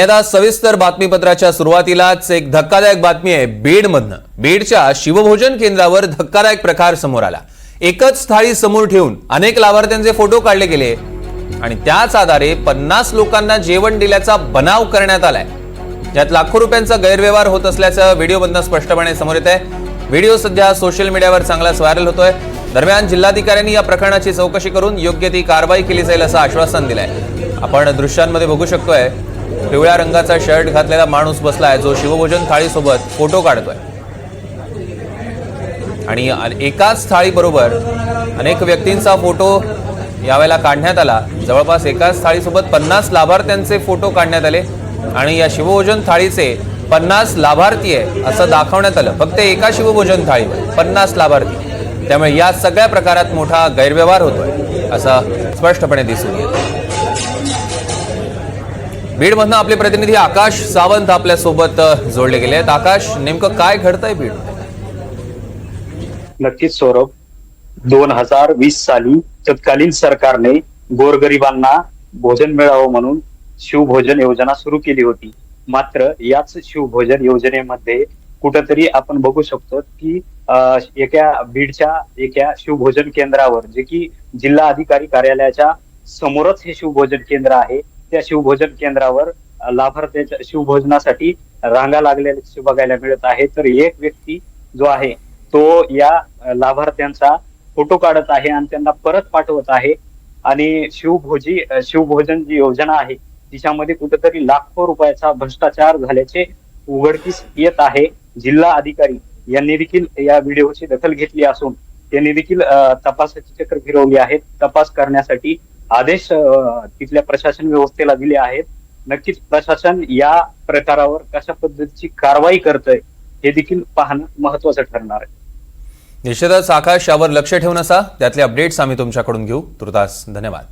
आता सविस्तर बातमीपत्राच्या सुरुवातीलाच एक धक्कादायक बातमी आहे बीडमधनं. बीडच्या शिवभोजन केंद्रावर धक्कादायक प्रकार समोर आला. एकच थाळी समोर ठेवून अनेक लाभार्थ्यांचे फोटो काढले गेले. आणि त्याच आधारे पन्नास लोकांना जेवण दिल्याचा बनाव करण्यात आलाय. यात लाखो रुपयांचा गैरव्यवहार होत असल्याचं व्हिडिओमधनं स्पष्टपणे समोर येत आहे व्हिडिओ सध्या सोशल मीडियावर चांगलाच व्हायरल होतोय. दरम्यान जिल्हाधिकाऱ्यांनी या प्रकरणाची चौकशी करून योग्य ती कारवाई केली जाईल असं आश्वासन दिलंय. आपण दृश्यांमध्ये बघू शकतोय पिवळ्या रंगाचा शर्ट घातलेला माणूस बसलाय. जो शिवभोजन थाळीसोबत फोटो काढतोय. आणि एकाच थाळीबरोबर अनेक व्यक्तींचा फोटो यावेळेला काढण्यात आला. जवळपास एकाच थाळीसोबत पन्नास लाभार्थ्यांचे फोटो काढण्यात आले. आणि या शिवभोजन थाळीचे पन्नास लाभार्थी आहे असं दाखवण्यात आलं. फक्त एका शिवभोजन थाळीवर पन्नास लाभार्थी. त्यामुळे या सगळ्या प्रकारात मोठा गैरव्यवहार होतोय असं स्पष्टपणे दिसून येतं बीडमधनं आपले प्रतिनिधी आकाश सावंत आपल्यासोबत जोडले गेले आहेत. आकाश नेमकं काय घडतंय बीड? नक्कीच सौरभ. दोन हजार वीस साली तत्कालीन सरकारने गोरगरिबांना भोजन मिळावं म्हणून शिवभोजन योजना सुरू केली होती. मात्र याच शिवभोजन योजनेमध्ये कुठंतरी आपण बघू शकतो की एका बीडच्या एका शिवभोजन केंद्रावर जे की जिल्हा अधिकारी कार्यालयाच्या समोरच हे शिवभोजन केंद्र आहे त्या शिवभोजन केंद्रावर लाभार्थ्याच्या शिवभोजनासाठी रांगा लागलेल्या बघायला मिळत आहे. तर एक व्यक्ती जो आहे तो या लाभार्थ्यांचा फोटो काढत आहे आणि त्यांना परत पाठवत आहे. आणि शिवभोजी शिवभोजन जी योजना आहे तिच्यामध्ये कुठेतरी लाखो रुपयाचा भ्रष्टाचार झाल्याचे उघडकीस येत आहे. जिल्हा अधिकारी यांनी देखील या व्हिडिओची दखल घेतली असून त्यांनी देखील तपासाची चक्र फिरवली आहेत. तपास करण्यासाठी आदेश तिथल्या प्रशासन व्यवस्थेला दिले आहेत. नक्कीच प्रशासन या प्रकारावर कशा पद्धतीची कारवाई करतंय हे देखील पाहणं महत्वाचं ठरणार आहे. निश्चितच आकाश यावर लक्ष ठेवून असा. त्यातले अपडेट्स आम्ही तुमच्याकडून घेऊ. तुर्तास धन्यवाद.